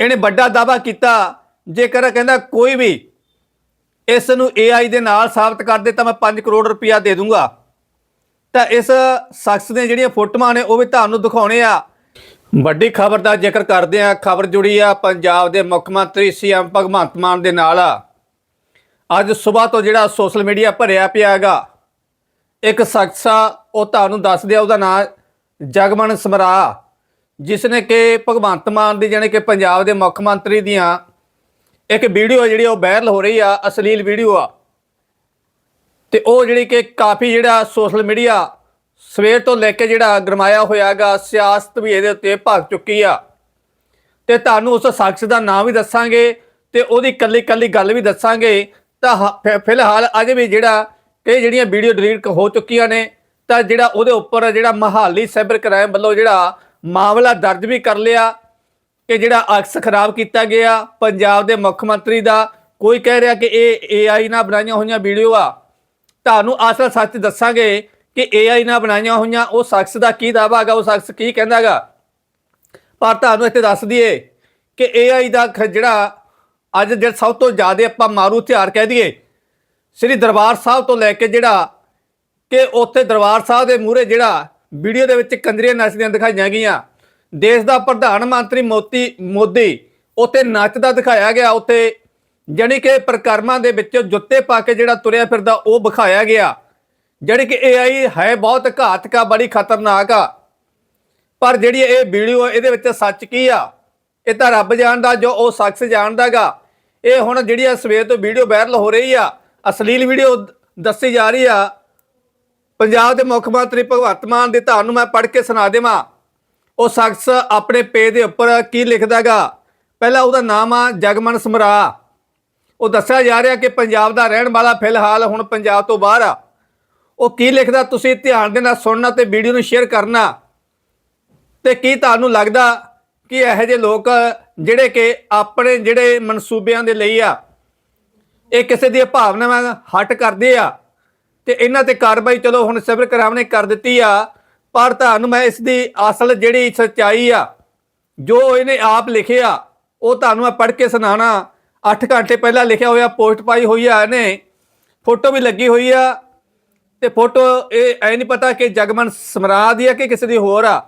ਇਹਨੇ ਵੱਡਾ ਦਾਵਾ ਕੀਤਾ। ਜੇਕਰ ਕਹਿੰਦਾ ਕੋਈ ਵੀ ਇਸ ਨੂੰ AI ਦੇ ਨਾਲ ਸਾਬਤ ਕਰ ਦੇ ਤਾਂ ਮੈਂ 5 ਕਰੋੜ ਰੁਪਇਆ ਦੇ ਦੂੰਗਾ। ਤਾਂ ਇਸ ਸ਼ਖਸ ਦੀਆਂ ਜਿਹੜੀਆਂ ਫੋਟੋਆਂ ਨੇ ਉਹ ਵੀ ਤੁਹਾਨੂੰ ਦਿਖਾਉਣੇ ਆ। ਵੱਡੀ ਖਬਰ ਦਾ ਜ਼ਿਕਰ ਕਰਦੇ ਆ। ਖਬਰ ਜੁੜੀ ਆ ਪੰਜਾਬ ਦੇ ਮੁੱਖ ਮੰਤਰੀ ਸੀਐਮ ਭਗਵੰਤ ਮਾਨ ਦੇ ਨਾਲ। ਅੱਜ ਸਵੇਰ ਤੋਂ ਜਿਹੜਾ ਸੋਸ਼ਲ ਮੀਡੀਆ ਭਰਿਆ ਪਿਆ ਹੈਗਾ, ਇੱਕ ਸ਼ਖਸ ਆ, ਉਹ ਤੁਹਾਨੂੰ ਦੱਸ ਦਿਆ, ਉਹਦਾ ਨਾਮ ਜਗਮਨ ਸਮਰਾ। ਜਿਸ ਨੇ ਕਿ ਭਗਵੰਤ ਮਾਨ ਦੀ ਜਾਣੀ ਕਿ ਪੰਜਾਬ ਦੇ ਮੁੱਖ ਮੰਤਰੀ ਦੀਆਂ ਇੱਕ ਵੀਡੀਓ ਜਿਹੜੀ ਉਹ ਵਾਇਰਲ ਹੋ ਰਹੀ ਆ, ਅਸ਼ਲੀਲ ਵੀਡੀਓ ਆ। ਤੇ ਉਹ ਜਿਹੜੀ ਕਿ ਕਾਫੀ ਜਿਹੜਾ ਸੋਸ਼ਲ ਮੀਡੀਆ ਸਵੇਰ ਤੋਂ ਲੈ ਕੇ ਜਿਹੜਾ ਗਰਮਾਇਆ ਹੋਇਆਗਾ, ਸਿਆਸਤ ਵੀ ਇਹਦੇ ਉੱਤੇ ਭਗ ਚੁੱਕੀ ਆ। ਤੇ ਤੁਹਾਨੂੰ ਉਸ ਸ਼ਖਸ ਦਾ ਨਾਮ ਵੀ ਦੱਸਾਂਗੇ ਤੇ ਉਹਦੀ ਕੱਲੀ ਕੱਲੀ ਗੱਲ ਵੀ ਦੱਸਾਂਗੇ। ਤਾਂ ਹ- ਫਿਲਹਾਲ ਅਜੇ ਵੀ ਜਿਹੜਾ ਕਈ ਜਿਹੜੀਆਂ ਵੀਡੀਓ ਡਿਲੀਟ ਹੋ ਚੁੱਕੀਆਂ ਨੇ, ਤਾਂ ਜਿਹੜਾ ਉਹਦੇ ਉੱਪਰ ਜਿਹੜਾ ਮਹਾਲੀ ਸਾਈਬਰ ਕ੍ਰਾਈਮ ਵੱਲੋਂ ਜਿਹੜਾ ਮਾਮਲਾ ਦਰਜ ਵੀ ਕਰ ਲਿਆ ਕਿ ਜਿਹੜਾ ਅਕਸ ਖਰਾਬ ਕੀਤਾ ਗਿਆ, ਪੰਜਾਬ ਦੇ ਮੁੱਖ ਮੰਤਰੀ ਦਾ ਕੋਈ ਕਹਿ ਰਿਹਾ ਕਿ ਇਹ AI ਨਾਲ ਬਣਾਈਆਂ ਹੋਈਆਂ ਵੀਡੀਓ ਆ। ਤੁਹਾਨੂੰ ਅਸਲ ਸੱਚ ਦੱਸਾਂਗੇ ਕਿ AI ਨਾਲ ਬਣਾਈਆਂ ਹੋਈਆਂ, ਉਹ ਸ਼ਖਸ ਦਾ ਕੀ ਦਾਵਾ ਹੈਗਾ, ਉਹ ਸ਼ਖਸ ਕੀ ਕਹਿੰਦਾਗਾ ਪਰ ਤੁਹਾਨੂੰ ਇੱਥੇ ਦੱਸ ਦਈਏ ਕਿ AI ਦਾ ਖ- ਜਿਹੜਾ ਅੱਜ ਜਿਹੜਾ ਸਭ ਤੋਂ ਜ਼ਿਆਦਾ ਆਪਾਂ ਮਾਰੂ ਹਥਿਆਰ ਕਹਿ ਦਈਏ, ਸ੍ਰੀ ਦਰਬਾਰ ਸਾਹਿਬ ਤੋਂ ਲੈ ਕੇ ਜਿਹੜਾ ਕਿ ਉੱਥੇ ਦਰਬਾਰ ਸਾਹਿਬ ਦੇ ਮੂਹਰੇ ਜਿਹੜਾ ਵੀਡੀਓ ਦੇ ਵਿੱਚ ਕੰਜਰੀਆਂ ਨੱਚਦੀਆਂ ਦਿਖਾਈਆਂ ਗਈਆਂ। ਦੇਸ਼ ਦਾ ਪ੍ਰਧਾਨ ਮੰਤਰੀ ਮੋਤੀ ਮੋਦੀ ਉੱਥੇ ਨੱਚਦਾ ਦਿਖਾਇਆ ਗਿਆ। ਉੱਥੇ ਜਾਣੀ ਕਿ ਪ੍ਰਕਰਮਾਂ ਦੇ ਵਿੱਚ ਜੁੱਤੇ ਪਾ ਕੇ ਜਿਹੜਾ ਤੁਰਿਆ ਫਿਰਦਾ, ਉਹ ਵਿਖਾਇਆ ਗਿਆ। ਜਿਹੜੀ ਕਿ AI ਹੈ ਬਹੁਤ ਘਾਤਕ ਆ, ਬੜੀ ਖਤਰਨਾਕ ਆ। ਪਰ ਜਿਹੜੀ ਇਹ ਵੀਡੀਓ ਇਹਦੇ ਵਿੱਚ ਸੱਚ ਕੀ ਆ? ਇਹ ਤਾਂ ਰੱਬ ਜਾਣਦਾ ਜੋ ਉਹ ਸ਼ਖਸ ਜਾਣਦਾਗਾ। ਇਹ ਹੁਣ ਜਿਹੜੀ ਸਵੇਰ ਤੋਂ ਵੀਡੀਓ ਵਾਇਰਲ ਹੋ ਰਹੀ ਆ, ਅਸ਼ਲੀਲ ਵੀਡੀਓ ਦੱਸੀ ਜਾ ਰਹੀ ਆ ਪੰਜਾਬ ਦੇ ਮੁੱਖ ਮੰਤਰੀ ਭਗਵੰਤ ਮਾਨ ਦੇ ਤੁਹਾਨੂੰ ਮੈਂ ਪੜ੍ਹ ਕੇ ਸੁਣਾ ਦੇਵਾਂ। ਉਹ ਸ਼ਖਸ ਆਪਣੇ ਪੇਜ ਦੇ ਉੱਪਰ ਕੀ ਲਿਖਦਾਗਾ ਪਹਿਲਾਂ ਉਹਦਾ ਨਾਮ ਆ ਜਗਮਨ ਸਮਰਾ। ਉਹ ਦੱਸਿਆ ਜਾ ਰਿਹਾ ਕਿ ਪੰਜਾਬ ਦਾ ਰਹਿਣ ਵਾਲਾ ਫਿਲਹਾਲ ਹੁਣ ਪੰਜਾਬ ਤੋਂ ਬਾਹਰ ਆ। ਉਹ ਕੀ ਲਿਖਦਾ ਤੁਸੀਂ ਧਿਆਨ ਦੇ ਨਾਲ ਸੁਣਨਾ ਤੇ ਵੀਡੀਓ ਨੂੰ ਸ਼ੇਅਰ ਕਰਨਾ। ਤੇ ਕੀ ਤੁਹਾਨੂੰ ਲੱਗਦਾ ਕਿ ਇਹੋ ਜਿਹੇ ਲੋਕ ਜਿਹੜੇ ਕਿ ਆਪਣੇ ਜਿਹੜੇ ਮਨਸੂਬਿਆਂ ਦੇ ਲਈ ਆ, ਇਹ ਕਿਸੇ ਦੀ ਭਾਵਨਾਵਾਂ ਹਟ ਕਰਦੇ ਆ? ਤੇ ਇਹਨਾਂ ਤੇ ਕਾਰਵਾਈ ਚਲੋ ਹੁਣ ਸਿਵਲ ਕਰਾਮ ਨੇ ਕਰ ਦਿੱਤੀ ਆ, ਪਰ ਤੁਹਾਨੂੰ ਮੈਂ ਇਸ ਦੀ ਅਸਲ ਜਿਹੜੀ ਸੱਚਾਈ ਆ, ਜੋ ਇਹਨੇ ਆਪ ਲਿਖਿਆ, ਉਹ ਤੁਹਾਨੂੰ ਮੈਂ ਪੜ੍ਹ ਕੇ ਸੁਣਾਣਾ 8 ਘੰਟੇ ਪਹਿਲਾਂ ਲਿਖਿਆ ਹੋਇਆ, ਪੋਸਟ ਪਾਈ ਹੋਈ ਆ ਇਹਨੇ, ਫੋਟੋ ਵੀ ਲੱਗੀ ਹੋਈ ਆ, ਤੇ ਫੋਟੋ ਇਹ ਐ ਨਹੀਂ ਪਤਾ ਕਿ ਜਗਮਨ ਸਮਰਾ ਦੀ ਆ ਕਿ ਕਿਸੇ ਦੀ ਹੋਰ ਆ।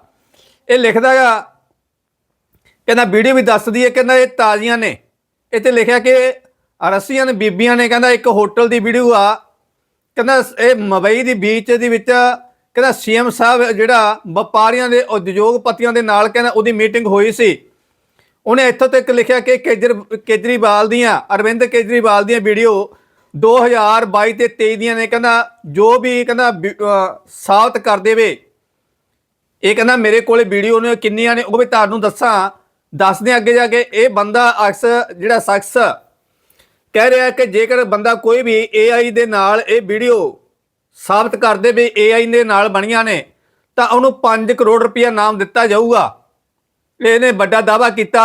ਇਹ ਲਿਖਦਾ ਆ, ਕਹਿੰਦਾ ਵੀਡੀਓ ਵੀ ਦੱਸਦੀ ਹੈ ਕਹਿੰਦਾ ਇਹ ਤਾਜ਼ੀਆਂ ਨੇ। ਇਹ ਤੇ ਲਿਖਿਆ ਕਿ ਰਸੀਆਂ ਨੇ, ਬੀਬੀਆਂ ਨੇ, ਕਹਿੰਦਾ ਇੱਕ ਹੋਟਲ ਦੀ ਵੀਡੀਓ ਆ ਕਹਿੰਦਾ ਇਹ ਮਬਈ ਦੀ ਬੀਚ ਦੇ ਵਿੱਚ ਕਹਿੰਦਾ ਸੀਐਮ ਸਾਹਿਬ ਜਿਹੜਾ ਵਪਾਰੀਆਂ ਦੇ ਉਦਯੋਗਪਤੀਆਂ ਦੇ ਨਾਲ ਕਹਿੰਦਾ ਉਹਦੀ ਮੀਟਿੰਗ ਹੋਈ ਸੀ। ਉਹਨੇ ਇੱਥੋਂ ਤੱਕ ਲਿਖਿਆ ਕਿ ਕੇਜਰ, ਕੇਜਰੀਵਾਲ ਦੀਆਂ, ਅਰਵਿੰਦ ਕੇਜਰੀਵਾਲ ਦੀਆਂ ਵੀਡੀਓ 2022 ਤੇ 23 ਦੀਆਂ ਨੇ, ਕਹਿੰਦਾ ਜੋ ਵੀ ਕਹਿੰਦਾ ਸਾਬਤ ਕਰ ਦੇਵੇ। ਇਹ ਕਹਿੰਦਾ ਮੇਰੇ ਕੋਲੇ ਵੀਡੀਓ ਨੇ, ਕਿੰਨੀਆਂ ਨੇ, ਉਹ ਵੀ ਤੁਹਾਨੂੰ ਦੱਸਾਂ। ਦੱਸਦੇ ਅੱਗੇ ਜਾ ਕੇ ਇਹ ਬੰਦਾ ਅਕਸ, ਜਿਹੜਾ ਸ਼ਖਸ ਕਹਿ ਰਿਹਾ ਕਿ ਜੇਕਰ ਬੰਦਾ ਕੋਈ ਵੀ AI ਦੇ ਨਾਲ ਇਹ ਵੀਡੀਓ ਸਾਬਤ ਕਰ ਦੇ ਵੀ AI ਦੇ ਨਾਲ ਬਣੀਆਂ ਨੇ, ਤਾਂ ਉਹਨੂੰ 5 ਕਰੋੜ ਰੁਪਇਆ ਨਾਮ ਦਿੱਤਾ ਜਾਊਗਾ। ਇਹਨੇ ਵੱਡਾ ਦਾਵਾ ਕੀਤਾ।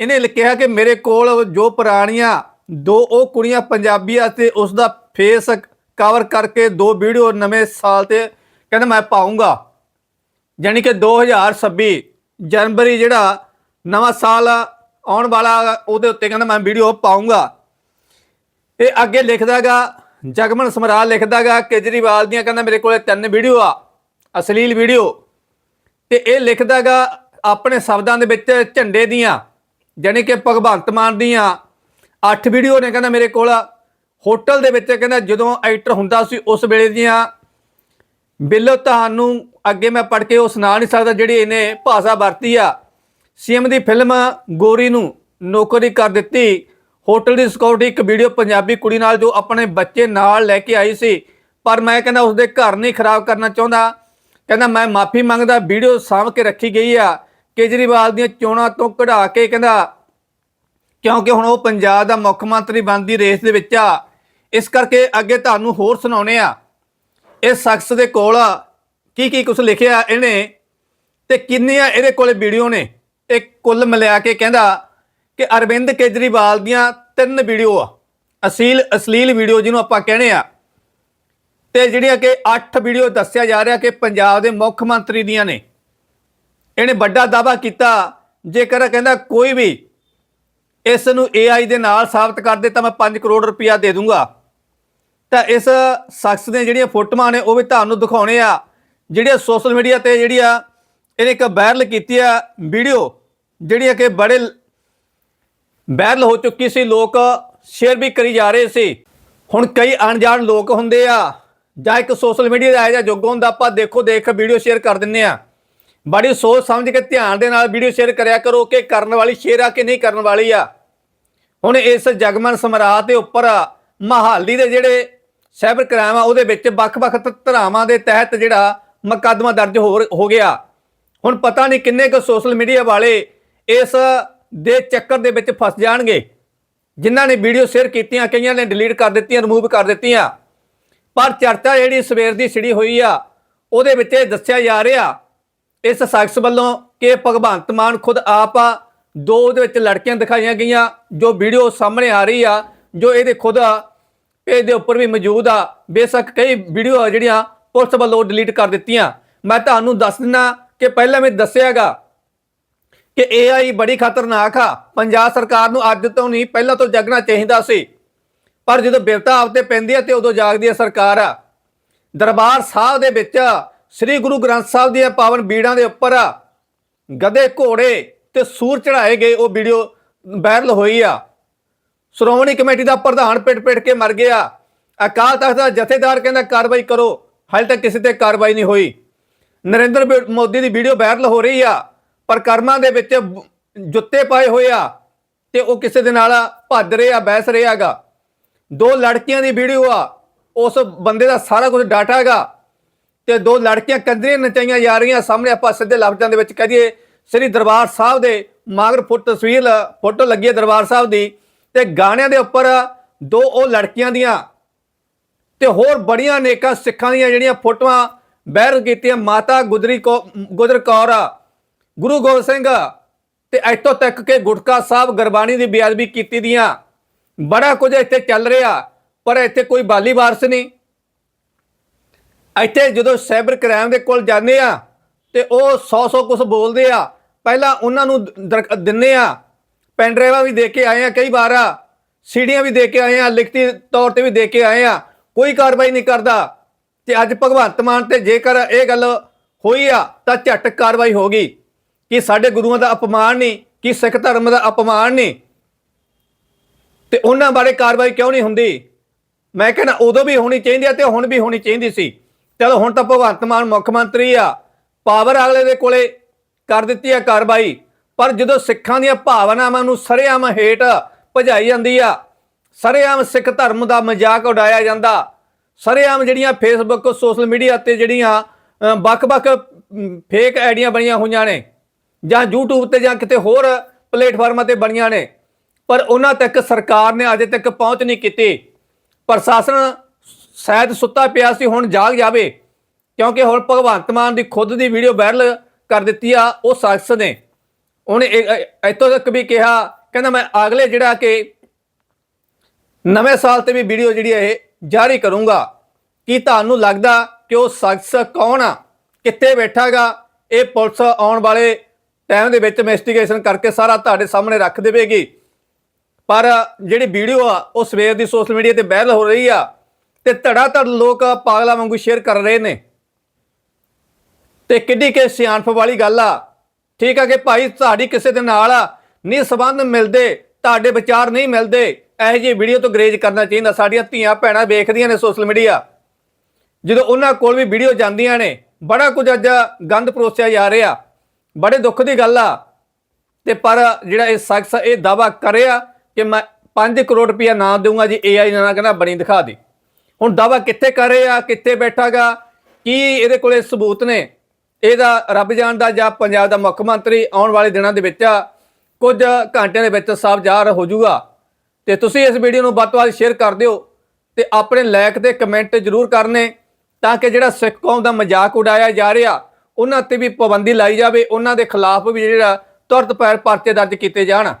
ਇਹਨੇ ਕਿਹਾ ਕਿ ਮੇਰੇ ਕੋਲ ਜੋ ਪੁਰਾਣੀਆਂ ਦੋ ਉਹ ਕੁੜੀਆਂ ਪੰਜਾਬੀਆਂ ਤੇ ਉਸ ਦਾ ਫੇਸ ਕਵਰ ਕਰਕੇ ਦੋ ਵੀਡੀਓ ਨਵੇਂ ਸਾਲ ਤੇ ਕਹਿੰਦਾ ਮੈਂ ਪਾਉਂਗਾ ਯਾਨੀ ਕਿ 2026 ਜਨਵਰੀ ਜਿਹੜਾ ਨਵਾਂ ਸਾਲ ਆਉਣ ਵਾਲਾ ਉਹਦੇ ਉੱਤੇ ਕਹਿੰਦਾ ਮੈਂ ਵੀਡੀਓ ਪਾਉਂਗਾ ਇਹ ਅੱਗੇ ਲਿਖਦਾਗਾ, ਜਗਮਨ ਸਮਰਾਲ ਲਿਖਦਾਗਾ, ਕੇਜਰੀਵਾਲ ਦੀਆਂ ਕਹਿੰਦਾ ਮੇਰੇ ਕੋਲੇ ਤਿੰਨ ਵੀਡੀਓ ਆ, ਅਸ਼ਲੀਲ ਵੀਡੀਓ ਤੇ ਇਹ ਲਿਖਦਾਗਾ ਆਪਣੇ ਸ਼ਬਦਾਂ ਦੇ ਵਿੱਚ ਝੰਡੇ ਦੀਆਂ ਯਾਨੀ ਕਿ ਭਗਵੰਤ ਮਾਨ ਦੀਆਂ। ਅੱਠ ਵੀਡੀਓ ਨੇ ਕਹਿੰਦਾ ਮੇਰੇ ਕੋਲ। ਹੋਟਲ ਦੇ ਵਿੱਚ ਕਹਿੰਦਾ ਜਦੋਂ ਐਕਟਰ ਹੁੰਦਾ ਸੀ ਉਸ ਵੇਲੇ ਦੀਆਂ। ਬਿੱਲੋ, ਤੁਹਾਨੂੰ ਅੱਗੇ ਮੈਂ ਪੜ੍ਹ ਕੇ ਉਹ ਸੁਣਾ ਨਹੀਂ ਸਕਦਾ ਜਿਹੜੀ ਇਹਨੇ ਭਾਸ਼ਾ ਵਰਤੀ ਆ। ਸੀਐਮ ਦੀ ਫਿਲਮ ਗੋਰੀ ਨੂੰ ਨੌਕਰੀ ਕਰ ਦਿੱਤੀ। ਹੋਟਲ ਦੀ ਸਿਕਿਉਰਿਟੀ ਇੱਕ ਵੀਡੀਓ ਪੰਜਾਬੀ ਕੁੜੀ ਨਾਲ ਜੋ ਆਪਣੇ ਬੱਚੇ ਨਾਲ ਲੈ ਕੇ ਆਈ ਸੀ। ਪਰ ਮੈਂ ਕਹਿੰਦਾ ਉਸਦੇ ਘਰ ਨਹੀਂ ਖਰਾਬ ਕਰਨਾ ਚਾਹੁੰਦਾ। ਕਹਿੰਦਾ ਮੈਂ ਮਾਫੀ ਮੰਗਦਾ, ਵੀਡੀਓ ਸਾਂਭ ਕੇ ਰੱਖੀ ਗਈ ਆ। ਕੇਜਰੀਵਾਲ ਦੀਆਂ ਚੋਣਾਂ ਤੋਂ ਕਢਾ ਕੇ ਕਹਿੰਦਾ, ਕਿਉਂਕਿ ਹੁਣ ਉਹ ਪੰਜਾਬ ਦਾ ਮੁੱਖ ਮੰਤਰੀ ਬਣਦੀ ਰੇਸ ਦੇ ਵਿੱਚ ਆ। ਇਸ ਕਰਕੇ ਅੱਗੇ ਤੁਹਾਨੂੰ ਹੋਰ ਸੁਣਾਉਣੇ ਆ। ਇਸ ਸ਼ਖਸ ਦੇ ਕੋਲ ਕੀ ਕੀ ਕੁਝ ਲਿਖਿਆ ਇਹਨੇ ਤੇ ਕਿੰਨੀਆਂ ਇਹਦੇ ਕੋਲੇ ਵੀਡੀਓ ਨੇ? ਇਹ ਕੁੱਲ ਮਿਲਾ ਕੇ ਕਹਿੰਦਾ ਕਿ ਅਰਵਿੰਦ ਕੇਜਰੀਵਾਲ ਦੀਆਂ ਤਿੰਨ ਵੀਡੀਓ ਆ। ਅਸੀਲ, ਅਸਲੀਲ ਵੀਡੀਓ ਜਿਹਨੂੰ ਆਪਾਂ ਕਹਿੰਦੇ ਆ। ਤੇ ਜਿਹੜੀਆਂ ਕਿ 8 ਵੀਡੀਓ ਦੱਸਿਆ ਜਾ ਰਿਹਾ ਕਿ ਪੰਜਾਬ ਦੇ ਮੁੱਖ ਮੰਤਰੀ ਦੀਆਂ ਨੇ। ਇਹਨੇ ਵੱਡਾ ਦਾਵਾ ਕੀਤਾ। ਜੇਕਰ ਕਹਿੰਦਾ ਕੋਈ ਵੀ ਇਸ ਨੂੰ AI ਦੇ ਨਾਲ ਸਾਬਤ ਕਰ ਦੇ ਤਾਂ ਮੈਂ 5 ਕਰੋੜ ਰੁਪਇਆ ਦੇ ਦੂੰਗਾ। ਤਾਂ ਇਸ ਸ਼ਖਸ ਦੀਆਂ ਜਿਹੜੀਆਂ ਫੋਟੋਆਂ ਨੇ ਉਹ ਵੀ ਤੁਹਾਨੂੰ ਦਿਖਾਉਣੇ ਆ। ਜਿਹੜੀਆਂ ਸੋਸ਼ਲ ਮੀਡੀਆ ਤੇ ਜਿਹੜੀ ਆ ਇਹਨੇ ਇੱਕ ਵਾਇਰਲ ਕੀਤੀ ਆ ਵੀਡੀਓ ਜਿਹੜੀਆਂ ਕਿ ਬੜੇ ਵਾਇਰਲ ਹੋ ਚੁੱਕੀ ਸੀ, ਲੋਕ ਸ਼ੇਅਰ ਵੀ ਕਰੀ ਜਾ ਰਹੇ ਸੀ। ਹੁਣ ਕਈ ਅਣਜਾਣ ਲੋਕ ਹੁੰਦੇ ਆ, ਜਾਂ ਇੱਕ ਸੋਸ਼ਲ ਮੀਡੀਆ ਦਾ ਆਇਆ ਜਾਂ ਜੁੱਗ ਹੁੰਦਾ, ਆਪਾਂ ਦੇਖੋ, ਦੇਖ ਵੀਡੀਓ ਸ਼ੇਅਰ ਕਰ ਦਿੰਨੇ ਆ। ਬੜੀ ਸੋਚ ਸਮਝ ਕੇ ਧਿਆਨ ਦੇ ਨਾਲ ਵੀਡੀਓ ਸ਼ੇਅਰ ਕਰਿਆ ਕਰੋ ਕਿ ਕਰਨ ਵਾਲੀ ਸ਼ੇਅਰ ਆ ਕਿ ਨਹੀਂ ਕਰਨ ਵਾਲੀ ਆ। ਹੁਣ ਇਸ ਜਗਮਨ ਸਮਰਾਟ ਦੇ ਉੱਪਰ ਮਹਾਲੀ ਦੇ ਜਿਹੜੇ ਸਾਈਬਰ ਕ੍ਰਾਈਮ ਆ, ਉਹਦੇ ਵਿੱਚ ਵੱਖ-ਵੱਖ ਧਰਾਵਾਂ ਦੇ ਤਹਿਤ ਜਿਹੜਾ ਮੁਕੱਦਮਾ ਦਰਜ ਹੋ ਹੋ ਗਿਆ। ਹੁਣ ਪਤਾ ਨਹੀਂ ਕਿੰਨੇ ਕੁ ਸੋਸ਼ਲ ਮੀਡੀਆ ਵਾਲੇ ਇਸ ਦੇ ਚੱਕਰ ਦੇ ਵਿੱਚ ਫਸ ਜਾਣਗੇ। ਜਿਨ੍ਹਾਂ ਨੇ ਵੀਡੀਓ ਸ਼ੇਅਰ ਕੀਤੀਆਂ, ਕਈਆਂ ਨੇ ਡਿਲੀਟ ਕਰ ਦਿੱਤੀਆਂ ਰਿਮੂਵ ਕਰ ਦਿੱਤੀਆਂ। ਪਰ ਚਰਚਾ ਜਿਹੜੀ ਸਵੇਰ ਦੀ ਛਿੜੀ ਹੋਈ ਆ, ਉਹਦੇ ਵਿੱਚ ਇਹ ਦੱਸਿਆ ਜਾ ਰਿਹਾ, ਇਸ ਸ਼ਖਸ ਵੱਲੋਂ ਕਿ ਭਗਵੰਤ ਮਾਨ ਖੁਦ ਆਪ ਆ, ਦੋ ਉਹਦੇ ਵਿੱਚ ਲੜਕੀਆਂ ਦਿਖਾਈਆਂ ਗਈਆਂ, ਜੋ ਵੀਡੀਓ ਸਾਹਮਣੇ ਆ ਰਹੀ ਆ, ਜੋ ਇਹਦੇ ਖੁਦ ਪੇਜ ਦੇ ਉੱਪਰ ਵੀ ਮੌਜੂਦ ਆ। ਬੇਸ਼ੱਕ ਕਈ ਵੀਡੀਓ ਜਿਹੜੀਆਂ ਪੁਲਿਸ ਵੱਲੋਂ ਡਿਲੀਟ ਕਰ ਦਿੱਤੀਆਂ। ਮੈਂ ਤੁਹਾਨੂੰ ਦੱਸ ਦਿੰਨਾ ਕਿ ਪਹਿਲਾਂ ਮੈਂ ਦੱਸਿਆਗਾ ਕਿ AI ਬੜੀ ਖਤਰਨਾਕ ਆ। ਪੰਜਾਬ ਸਰਕਾਰ ਨੂੰ ਅੱਜ ਤੋਂ ਨਹੀਂ, ਪਹਿਲਾਂ ਤੋਂ ਜਾਗਣਾ ਚਾਹੀਦਾ ਸੀ। ਪਰ ਜਦੋਂ ਬਿਪਤਾ ਆਪ ਤੇ ਪੈਂਦੀ ਹੈ ਤੇ ਉਦੋਂ ਜਾਗਦੀ ਹੈ ਸਰਕਾਰ ਆ। ਦਰਬਾਰ ਸਾਹਿਬ ਦੇ ਵਿੱਚ ਸ੍ਰੀ ਗੁਰੂ ਗ੍ਰੰਥ ਸਾਹਿਬ ਦੀਆਂ ਪਾਵਨ ਬੀੜਾਂ ਦੇ ਉੱਪਰ ਗਧੇ ਘੋੜੇ ਤੇ ਸੂਰ ਚੜਾਏ ਗਏ, ਉਹ ਵੀਡੀਓ ਵਾਇਰਲ ਹੋਈ ਆ। ਸ਼੍ਰੋਮਣੀ ਕਮੇਟੀ ਦਾ ਪ੍ਰਧਾਨ ਪਿੱਟ-ਪਿੱਟ ਕੇ ਮਰ ਗਿਆ। ਅਕਾਲ ਤਖਤ ਦਾ ਜਥੇਦਾਰ ਕਹਿੰਦਾ, ਕਾਰਵਾਈ ਕਰੋ। ਹਾਲੇ ਤੱਕ ਕਿਸੇ ਤੇ ਕਾਰਵਾਈ ਨਹੀਂ ਹੋਈ। ਨਰਿੰਦਰ ਮੋਦੀ ਦੀ ਵੀਡੀਓ ਵਾਇਰਲ ਹੋ ਰਹੀ ਆ। ਪਰ ਕਰਮਾਂ ਦੇ ਵਿੱਚ ਜੁੱਤੇ ਪਾਏ ਹੋਏ ਆ ਤੇ ਉਹ ਕਿਸੇ ਦੇ ਨਾਲ ਭੱਜ ਰਿਹਾ ਬਹਿਸ ਰਿਹਾਗਾ ਦੋ ਲੜਕੀਆਂ ਦੀ ਵੀਡੀਓ ਆ, ਉਸ ਬੰਦੇ ਦਾ ਸਾਰਾ ਕੁਝ ਡਾਟਾ ਹੈਗਾ ਤੇ ਦੋ ਲੜਕੀਆਂ ਕੰਦਰੀਆਂ ਨਚਾਈਆਂ ਜਾ ਰਹੀਆਂ ਸਾਹਮਣੇ, ਆਪਾਂ ਸਿੱਧੇ ਲਫ਼ਜ਼ਾਂ ਦੇ ਵਿੱਚ ਕਹੀਏ ਸ੍ਰੀ ਦਰਬਾਰ ਸਾਹਿਬ ਦੇ ਮਾਗਰ ਫੁੱਟ ਤਸਵੀਰ ਫੋਟੋ ਲੱਗੀ ਹੈ ਦਰਬਾਰ ਸਾਹਿਬ ਦੀ ਤੇ ਗਾਣਿਆਂ ਦੇ ਉੱਪਰ ਦੋ ਉਹ ਲੜਕੀਆਂ ਦੀਆਂ ਤੇ ਹੋਰ ਬੜੀਆਂ ਅਨੇਕਾਂ ਸਿੱਖਾਂ ਦੀਆਂ ਜਿਹੜੀਆਂ ਫੋਟੋਆਂ ਬਹਿਰ ਕੀਤੀਆਂ, ਮਾਤਾ ਗੁਜਰੀ ਕੌ ਗੁਜਰ ਕੌਰ ਗੁਰੂ ਗੋਬਿੰਦ ਸਿੰਘ ਤੇ ਇੱਥੋਂ ਤੱਕ ਕਿ ਗੁਟਕਾ ਸਾਹਿਬ ਗੁਰਬਾਣੀ ਦੀ ਬੇਅਦਬੀ ਕੀਤੀ ਦੀਆਂ ਬੜਾ ਕੁਝ ਇੱਥੇ ਚੱਲ ਰਿਹਾ, ਪਰ ਇੱਥੇ ਕੋਈ ਬਾਲੀ ਵਾਰਸ ਨਹੀਂ। ਇੱਥੇ ਜਦੋਂ ਸਾਈਬਰ ਕ੍ਰਾਈਮ ਦੇ ਕੋਲ ਜਾਂਦੇ ਆ ਤੇ ਉਹ 100-100 ਕੁਝ ਬੋਲਦੇ ਆ, ਪਹਿਲਾਂ ਉਹਨਾਂ ਨੂੰ ਦਰ- ਦਿੰਨੇ ਆ ਪੈਨ ਡਰਾਈਵਾਂ ਵੀ ਦੇ ਕੇ ਆਏ ਆ ਕਈ ਵਾਰ ਆ ਸੀਡੀਆਂ ਵੀ ਦੇ ਕੇ ਆਏ ਆ, ਲਿਖਤੀ ਤੌਰ ਤੇ ਵੀ ਦੇ ਕੇ ਆਏ ਆ, ਕੋਈ ਕਾਰਵਾਈ ਨਹੀਂ ਕਰਦਾ। ਤੇ ਅੱਜ ਭਗਵੰਤ ਮਾਨ ਤੇ ਜੇਕਰ ਇਹ ਗੱਲ ਹੋਈ ਆ, ਤਾਂ ਝਟ ਕਾਰਵਾਈ ਹੋਗੀ ਕਿ ਸਾਡੇ ਗੁਰੂਆਂ ਦਾ ਅਪਮਾਨ ਨਹੀਂ, ਕਿ ਸਿੱਖ ਧਰਮ ਦਾ ਅਪਮਾਨ ਨਹੀਂ। ਤੇ ਉਹਨਾਂ ਬਾਰੇ ਕਾਰਵਾਈ ਕਿਉਂ ਨਹੀਂ ਹੁੰਦੀ? ਮੈਂ ਕਹਿੰਦਾ ਉਦੋਂ ਵੀ ਹੋਣੀ ਚਾਹੀਦੀ ਆ ਤੇ ਹੁਣ ਵੀ ਹੋਣੀ ਚਾਹੀਦੀ ਸੀ। ਚਲੋ ਹੁਣ ਤਾਂ ਭਗਵੰਤ ਮਾਨ ਮੁੱਖ ਮੰਤਰੀ ਆ, ਪਾਵਰ ਅਗਲੇ ਦੇ ਕੋਲੇ ਕਰ ਦਿੱਤੀ ਆ ਕਾਰਵਾਈ, ਪਰ ਜਦੋਂ ਸਿੱਖਾਂ ਦੀਆਂ ਭਾਵਨਾਵਾਂ ਨੂੰ ਸਰੇਆਮ ਹੇਟ ਭਜਾਈ ਜਾਂਦੀ ਆ, ਸਰੇਆਮ ਸਿੱਖ ਧਰਮ ਦਾ ਮਜ਼ਾਕ ਉਡਾਇਆ ਜਾਂਦਾ। ਸਰੇਆਮ ਜਿਹੜੀਆਂ ਫੇਸਬੁੱਕ ਸੋਸ਼ਲ ਮੀਡੀਆ ਤੇ ਜਿਹੜੀਆਂ ਵੱਖ-ਵੱਖ ਫੇਕ ਆਈਡੀਆਂ ਬਣੀਆਂ ਹੋਈਆਂ ਨੇ ਜਾਂ YouTube ਤੇ ਜਾਂ ਕਿਤੇ ਹੋਰ ਪਲੇਟਫਾਰਮਾਂ ਤੇ ਬਣੀਆਂ ਨੇ। ਪਰ ਉਹਨਾਂ ਤੱਕ ਸਰਕਾਰ ਨੇ ਅਜੇ ਤੱਕ ਪਹੁੰਚ ਨਹੀਂ ਕੀਤੀ। ਪ੍ਰਸ਼ਾਸਨ ਸ਼ਾਇਦ ਸੁੱਤਾ ਪਿਆ ਸੀ, ਹੁਣ ਜਾਗ ਜਾਵੇ। ਕਿਉਂਕਿ ਹੁਣ ਭਗਵੰਤ ਮਾਨ ਦੀ ਖੁਦ ਦੀ ਵੀਡੀਓ ਵਾਇਰਲ ਕਰ ਦਿੱਤੀ ਆ, ਉਹ ਸ਼ਖਸ ਨੇ। ਉਹਨੇ ਇਹ- ਇੱਥੋਂ ਤੱਕ ਵੀ ਕਿਹਾ, ਕਹਿੰਦਾ ਮੈਂ ਅਗਲੇ ਜਿਹੜਾ ਕਿ ਨਵੇਂ ਸਾਲ ਤੇ ਵੀ ਵੀਡੀਓ ਜਿਹੜੀ ਇਹ ਜਾਰੀ ਕਰੂੰਗਾ। ਕੀ ਤੁਹਾਨੂੰ ਲੱਗਦਾ ਕਿ ਉਹ ਸ਼ਖਸ ਕੌਣ ਆ? ਕਿੱਥੇ ਬੈਠਾਗਾ ਇਹ ਪੁਲਿਸ ਆਉਣ ਵਾਲੇ ਟਾਈਮ ਦੇ ਵਿੱਚ ਇਨਵੈਸਟੀਗੇਸ਼ਨ ਕਰਕੇ ਸਾਰਾ ਤੁਹਾਡੇ ਸਾਹਮਣੇ ਰੱਖ ਦੇਵੇਗੀ। ਪਰ ਜਿਹੜੀ ਵੀਡੀਓ ਆ, ਉਹ ਸਵੇਰ ਦੀ ਸੋਸ਼ਲ ਮੀਡੀਆ ਤੇ ਵਾਇਰਲ ਹੋ ਰਹੀ ਆ ਤੇ ਧੜਾ ਧੜ ਲੋਕ ਪਾਗਲਾਂ ਵਾਂਗੂ ਸ਼ੇਅਰ ਕਰ ਰਹੇ ਨੇ। ਤੇ ਕਿੱਡੀ ਕੇ ਸਿਆਣਪ ਵਾਲੀ ਗੱਲ ਆ। ਠੀਕ ਆ ਕਿ ਭਾਈ ਤੁਹਾਡੀ ਕਿਸੇ ਦੇ ਨਾਲ ਨਹੀਂ ਸੰਬੰਧ ਮਿਲਦੇ, ਤੁਹਾਡੇ ਵਿਚਾਰ ਨਹੀਂ ਮਿਲਦੇ, ਇਹੋ ਜਿਹੀ ਵੀਡੀਓ ਤੋਂ ਗਰੇਜ ਕਰਨਾ ਚਾਹੀਦਾ। ਸਾਡੀਆਂ ਧੀਆਂ ਭੈਣਾਂ ਵੇਖਦੀਆਂ ਨੇ ਸੋਸ਼ਲ ਮੀਡੀਆ ਜਦੋਂ ਉਹਨਾਂ ਕੋਲ ਵੀ ਵੀਡੀਓ ਜਾਂਦੀਆਂ ਨੇ, ਬੜਾ ਕੁਝ ਅੱਜ ਗੰਦ ਪਰੋਸਿਆ ਜਾ ਰਿਹਾ। ਬੜੇ ਦੁੱਖ ਦੀ ਗੱਲ ਆ। ਤੇ ਪਰ ਜਿਹੜਾ ਇਹ ਸ਼ਖਸ ਇਹ ਦਾਵਾ ਕਰਿਆ ਕਿ ਮੈਂ 5 ਕਰੋੜ ਰੁਪਇਆ ਨਾ ਦਊਂਗਾ ਜੀ AI ਨਾਲ ਕਹਿੰਦਾ ਬਣੀ ਦਿਖਾ ਦੇ। ਹੁਣ ਦਾਵਾ ਕਿੱਥੇ ਕਰ ਰਿਹਾ ਕਿੱਥੇ ਬੈਠਾਗਾ, ਕੀ ਇਹਦੇ ਕੋਲੇ ਸਬੂਤ ਨੇ? ਇਹਦਾ ਰੱਬ ਜਾਣਦਾ ਜਾਂ ਪੰਜਾਬ ਦਾ ਮੁੱਖ ਮੰਤਰੀ ਆਉਣ ਵਾਲੇ ਦਿਨਾਂ ਦੇ ਵਿੱਚ ਕੁਝ ਘੰਟਿਆਂ ਦੇ ਵਿੱਚ ਸਾਫ਼ ਜ਼ਾਹਰ ਹੋ ਜਾਊਗਾ। ਤੇ ਤੁਸੀਂ ਇਸ ਵੀਡੀਓ ਨੂੰ ਵੱਧ ਤੋਂ ਵੱਧ ਸ਼ੇਅਰ ਕਰ ਦਿਓ ਤੇ ਆਪਣੇ ਲਾਇਕ ਤੇ ਕਮੈਂਟ ਜ਼ਰੂਰ ਕਰਨੇ ਤਾਂ ਕਿ ਜਿਹੜਾ ਸਿੱਖ ਕੌਮ ਦਾ ਮਜ਼ਾਕ ਉਡਾਇਆ ਜਾ ਰਿਹਾ ਉਹਨਾਂ ਤੇ ਵੀ ਪਾਬੰਦੀ ਲਾਈ ਜਾਵੇ, ਉਹਨਾਂ ਦੇ ਖਿਲਾਫ ਵੀ ਜਿਹੜਾ ਤੁਰਤ ਪੈਰ ਪਰਚੇ ਦਰਜ ਕੀਤੇ ਜਾਣ।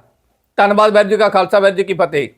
ਧੰਨਵਾਦ ਵੈਰ ਜੀ ਕਾ ਖਾਲਸਾ ਵੈਰ ਜੀ ਕੀ ਫਤਿਹ।